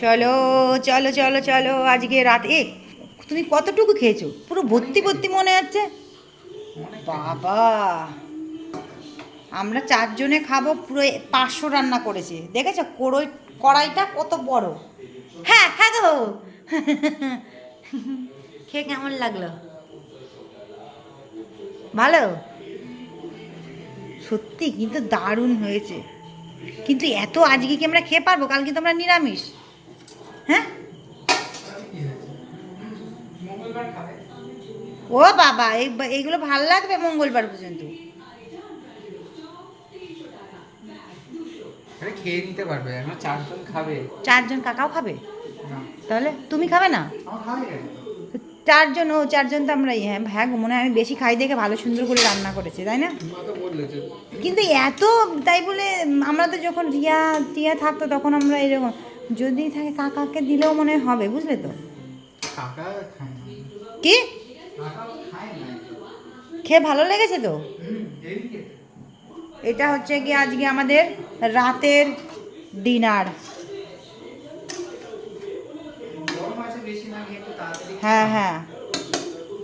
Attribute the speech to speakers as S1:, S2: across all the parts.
S1: চলো চলো চলো চলো, আজকে রাত। এ, তুমি কতটুকু খেয়েছো? পুরো ভর্তি ভর্তি মনে হচ্ছে। বাবা, আমরা চারজনে খাব, পুরো পাঁচশো রান্না করেছে। দেখেছ, কড়ই, কড়াইটা কত বড়। হ্যাঁ হ্যাঁ গো। খেয়ে কেমন লাগল? ভালো? সত্যি, কিন্তু দারুণ হয়েছে। কিন্তু এত আজকে কি আমরা খেয়ে পারব? কালকে তো আমরা নিরামিষ। হ্যাঁ? ও বাবা এই এইগুলো ভালো লাগবে মঙ্গলবার পর্যন্ত।
S2: খেয়ে নিতে পারবে এখন চারজন খাবে।
S1: চারজন কাকাও খাবে? তাহলে তুমি খাবে না?
S2: আমার
S1: চারজন ও চারজন তো আমরাই হ্যাঁ হ্যাঁ মনে হয় আমি বেশি খাই দেখে ভালো সুন্দর করে রান্না করেছে তাই না? কিন্তু এত তাই বলে আমরা তো যখন রিয়া টিয়া থাকতো তখন আমরা এরকম যদি থাকে কাকাকে দিলেও মনে হবে বুঝলে তো? কি?
S2: খায়
S1: ভালো লেগেছে তো? এটা হচ্ছে কি আজকে আমাদের রাতের ডিনার। হ্যাঁ হ্যাঁ।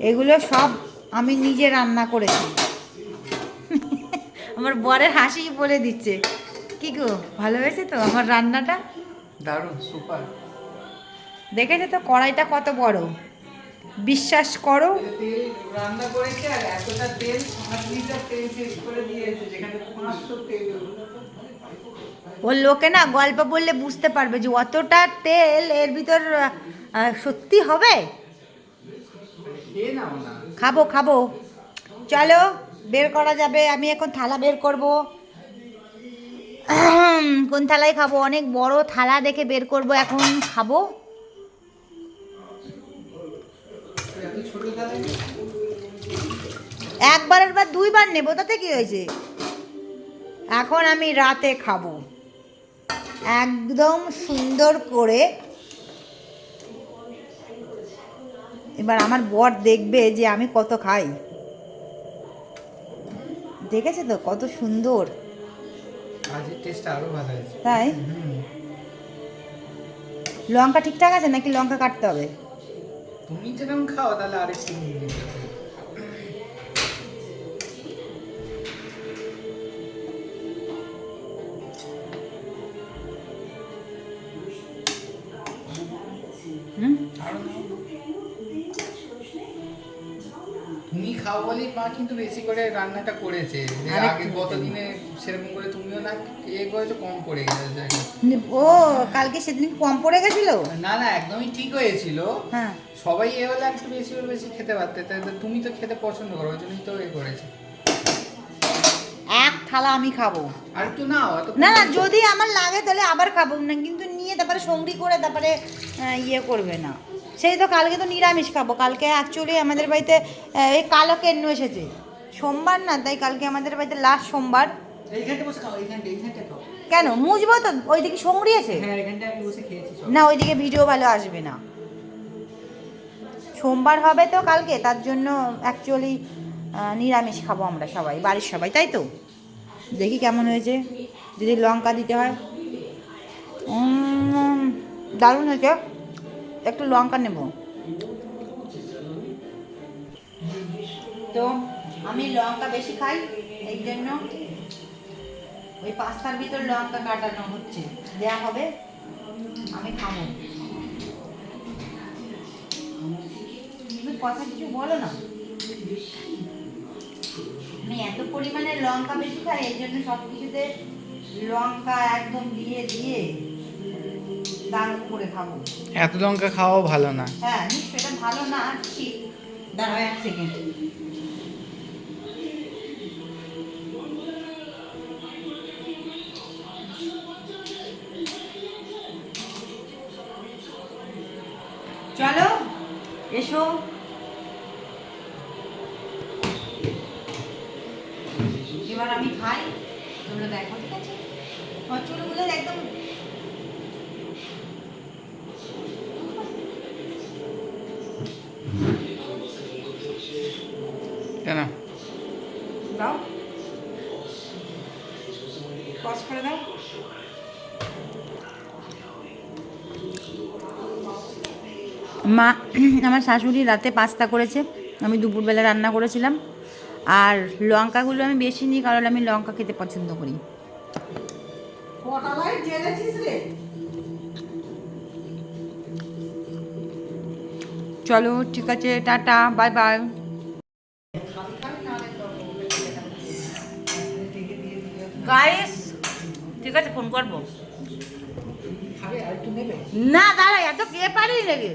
S1: এগুলো সব আমি নিজে রান্না করেছি। আমার বরের হাসি বলে দিচ্ছে। কি গো ভালো হয়েছে তো আমার রান্নাটা?
S2: দারুণ সুপার
S1: দেখেছ তো কড়াইটা কত বড়। বিশ্বাস করো।
S2: রান্না করেছে আর এতটা তেল পাঁচ লিটার তেল শেষ করে দিয়েছে যেখানে পাঁচশো তেল।
S1: ওর লোকে না গল্প বললে বুঝতে পারবে যে অতটা তেল এর ভিতর সত্যি হবে? খাব খাব। চলো বের করা যাবে। আমি এখন থালা বের করব। কোন থালায় খাব? অনেক বড় থালা দেখে বের করব, এখন খাব। একবারের বার দুইবার নেব, তাতে কি হয়েছে? এখন আমি রাতে খাব। একদম সুন্দর করে। এবার আমার বর দেখবে যে আমি কত খাই। দেখেছে তো? কত সুন্দর। তাই? লঙ্কা ঠিকঠাক আছে নাকি লঙ্কা কাটতে হবে?
S2: তুমি যেরকম খাও তাহলে আরেকটু নিয়ে তুমি মা কিন্তু বেশি করে রান্নাটা করেছে। আগে গত দিনে। সেরকম করে তুমিও না এ করেছ কম পড়ে গেছে
S1: ও কালকে সেদিন কম পড়ে গেছিল?
S2: না না একদমই ঠিক হয়েছিল।
S1: হ্যাঁ।
S2: সবাই এ হলে একটু বেশি করে বেশি খেতে পারতে তাই তুমি তো খেতে পছন্দ করো ওই জন্যই তো এ করেছে।
S1: এক থালা আমি খাব।
S2: আর একটু নাও
S1: না না যদি আমার লাগে তাহলে আবার খাব না কিন্তু নিয়ে তারপরে সঙ্গী করে তারপরে ইয়ে করবে না। সেই তো কালকে তো নিরামিষ খাব। কালকে অ্যাকচুয়ালি আমাদের বাড়িতে এই কালো কেন্নু এসেছে। সোমবার না তাই কালকে আমাদের বাড়িতে লাস্ট সোমবার। কেন? মুজবো তো ওইদিকে আছে?
S2: হ্যাঁ
S1: না ওইদিকে ভিডিও ভালো আসবে না। সোমবার হবে তো কালকে তার জন্য অ্যাকচুয়ালি নিরামিষ খাব আমরা সবাই বাড়ির সবাই তাই তো? দেখি কেমন হয়েছে। যদি লঙ্কা দিতে হয়। দারুণ হয়েছে। একটু লঙ্কা নেব। তো আমি লঙ্কা বেশি খাই, এই জন্য ওই পাস্তার ভিতর লঙ্কা কাটানো হচ্ছে। দেয়া হবে, আমি খাব। তুমি কথা কিছু বলো না। আমি এত পরিমাণে লঙ্কা বেশি খাই, এই জন্য সব কিছুতে লঙ্কা একদম দিয়ে দিয়ে দারুণ করে খাব
S2: এত লঙ্কা খাওয়াও ভালো না।
S1: হ্যাঁ এটা ভালো না ঠিক। দাঁড়াও এক সেকেন্ড চলো এসো। এবার আমি খাই তোমরা দেখো ঠিক আছে? চুলগুলো একদম পজ করে দাও মা আমার শাশুড়ি রাতে পাস্তা করেছে। আমি দুপুরবেলা রান্না করেছিলাম। আর লঙ্কাগুলো আমি বেশি নিই কারণ আমি লঙ্কা খেতে পছন্দ করি। চলো ঠিক আছে টাটা বাই বাই। না দাঁড়া এত কে পারি নাকি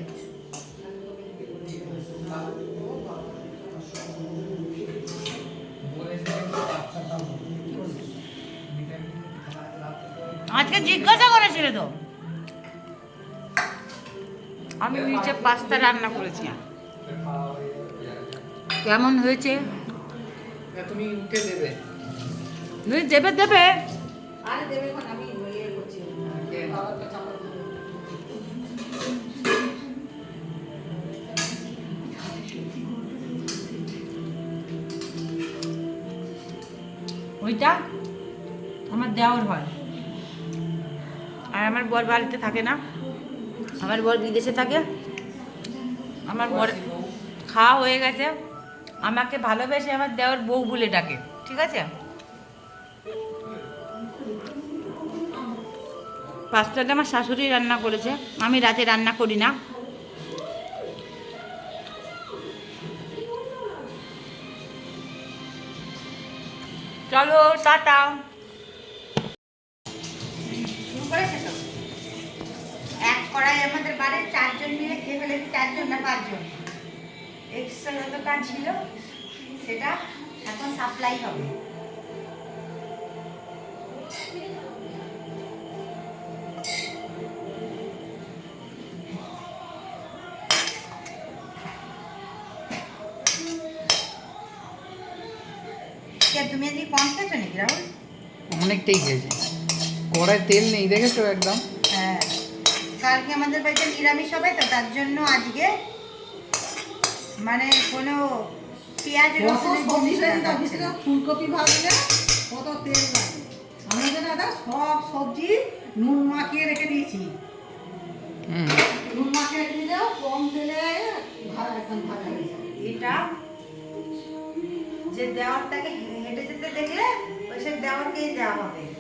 S1: আজকে জিজ্ঞাসা করেছিল তো? আমি নিচে পাস্তা রান্না করেছি। কেমন হয়েছে?
S2: তুমি উঠে দেবে।
S1: তুমি দেবে দেবে।
S3: আরে দেবে আমি
S1: ওইটা আমার দেওয়ার হয়। আর আমার বর বাড়িতে থাকে না। আমার বর বিদেশে থাকে। আমার বর খাওয়া হয়ে গেছে। আমাকে ভালোবেসে আমার দেওয়ার বউ বলে ডাকে, ঠিক আছে? পাস্তাটা আমার শাশুড়ি রান্না করেছে। আমি রাতে রান্না করি না। চলো, টাটা। এক কড়াই আমাদের বাড়ির চারজন মিলে খেয়ে ফেলেছি, চারজন না পাঁচজন? এক্সট্রা যত কাজ ছিল, সেটা এখন সাপ্লাই হবে। কম খেয়েছো নাকি রাহুল?
S2: অনেকটাই খেয়েছে কড়াই তেল নেই দেখেছ একদম?
S1: হ্যাঁ। কালকে আমাদের বাড়িতে নিরামিষ হবে তো তার জন্য আজকে মানে কোনো পেঁয়াজ
S3: সবজি। ফুলকপি ভাজলে কত তেল লাগে। আমাদের দাদা সব সবজি নুন মাখিয়ে রেখে দিয়েছি। নুন মাখিয়ে রেখে দিলেও কম তেলে ভালো একদম ভালো
S1: এটা যে দেওয়ারটাকে হেঁটে যেতে দেখলে ওই সে দেওয়ারকেই দেওয়া হবে।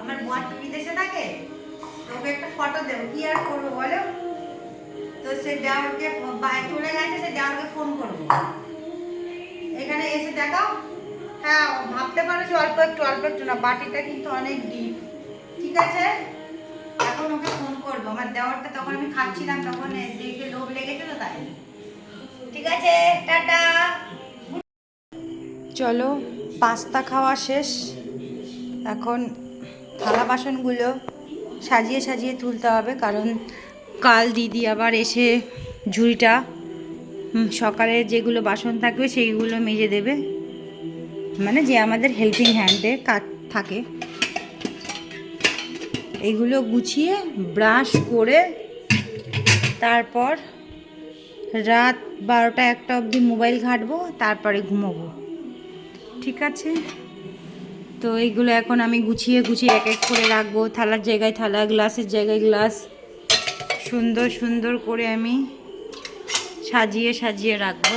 S1: আমার বর তো বিদেশে থাকে, তোকে একটা ফটো দেবো, কি আর করব বলো? তো সে দেওয়ারকে বা- চলে গেছে, সে দেওয়ারকে ফোন করব। এখানে এসে দেখাও। হ্যাঁ ভাবতে পারো যে অল্প একটু অল্প একটু না, বাটিটা কিন্তু অনেক ডিপ ঠিক আছে? এখন ওকে ফোন করব। আমার দেওয়ারটা তখন আমি খাচ্ছিলাম, তখন দেখে লোভ লেগেছে তো তাই। ঠিক আছে, টাটা। চলো, পাস্তা খাওয়া শেষ। এখন থালা বাসনগুলো সাজিয়ে সাজিয়ে তুলতে হবে, কারণ কাল দিদি আবার এসে ঝুড়িটা সকালে যেগুলো বাসন থাকবে সেইগুলো মেজে দেবে। মানে যে আমাদের হেল্পিং হ্যান্ডে কাজ থাকে। এইগুলো গুছিয়ে ব্রাশ করে, তারপর রাত বারোটা একটা অবধি মোবাইল ঘাঁটবো, তারপরে ঘুমোবো। ঠিক আছে? তো এইগুলো এখন আমি গুছিয়ে গুছিয়ে এক এক করে রাখব। থালার জায়গায় থালা, গ্লাসের জায়গায় গ্লাস। সুন্দর সুন্দর করে আমি সাজিয়ে সাজিয়ে রাখব।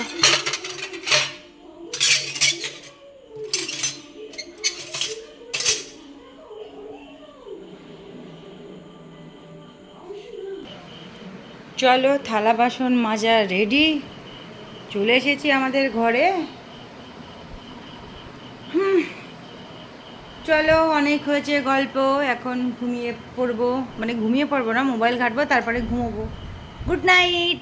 S1: চলো, থালা, বাসন মাজা রেডি। চলে এসেছি আমাদের ঘরে। চলো, অনেক হয়েছে গল্প, এখন ঘুমিয়ে পড়ব। মানে ঘুমিয়ে পড়ব না, মোবাইল ঘাটবো, তারপরে ঘুমোবো। Good night!